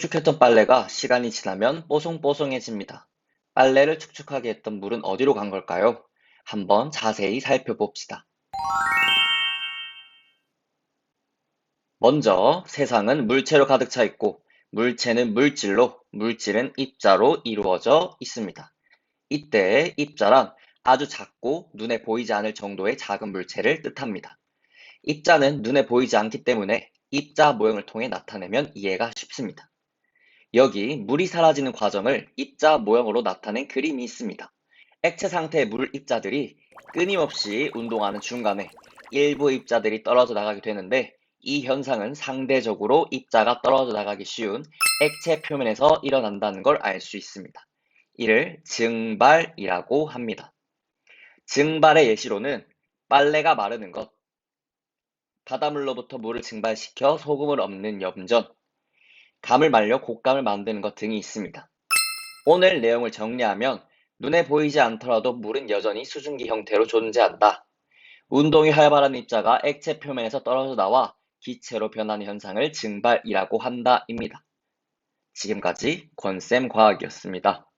축축했던 빨래가 시간이 지나면 뽀송뽀송해집니다. 빨래를 축축하게 했던 물은 어디로 간 걸까요? 한번 자세히 살펴봅시다. 먼저 세상은 물체로 가득 차 있고 물체는 물질로, 물질은 입자로 이루어져 있습니다. 이때 입자란 아주 작고 눈에 보이지 않을 정도의 작은 물체를 뜻합니다. 입자는 눈에 보이지 않기 때문에 입자 모형을 통해 나타내면 이해가 쉽습니다. 여기 물이 사라지는 과정을 입자 모형으로 나타낸 그림이 있습니다. 액체 상태의 물 입자들이 끊임없이 운동하는 중간에 일부 입자들이 떨어져 나가게 되는데 이 현상은 상대적으로 입자가 떨어져 나가기 쉬운 액체 표면에서 일어난다는 걸 알 수 있습니다. 이를 증발이라고 합니다. 증발의 예시로는 빨래가 마르는 것, 바닷물로부터 물을 증발시켜 소금을 엎는 염전, 감을 말려 곶감을 만드는 것 등이 있습니다. 오늘 내용을 정리하면 눈에 보이지 않더라도 물은 여전히 수증기 형태로 존재한다. 운동이 활발한 입자가 액체 표면에서 떨어져 나와 기체로 변하는 현상을 증발이라고 한다입니다. 지금까지 권쌤 과학이었습니다.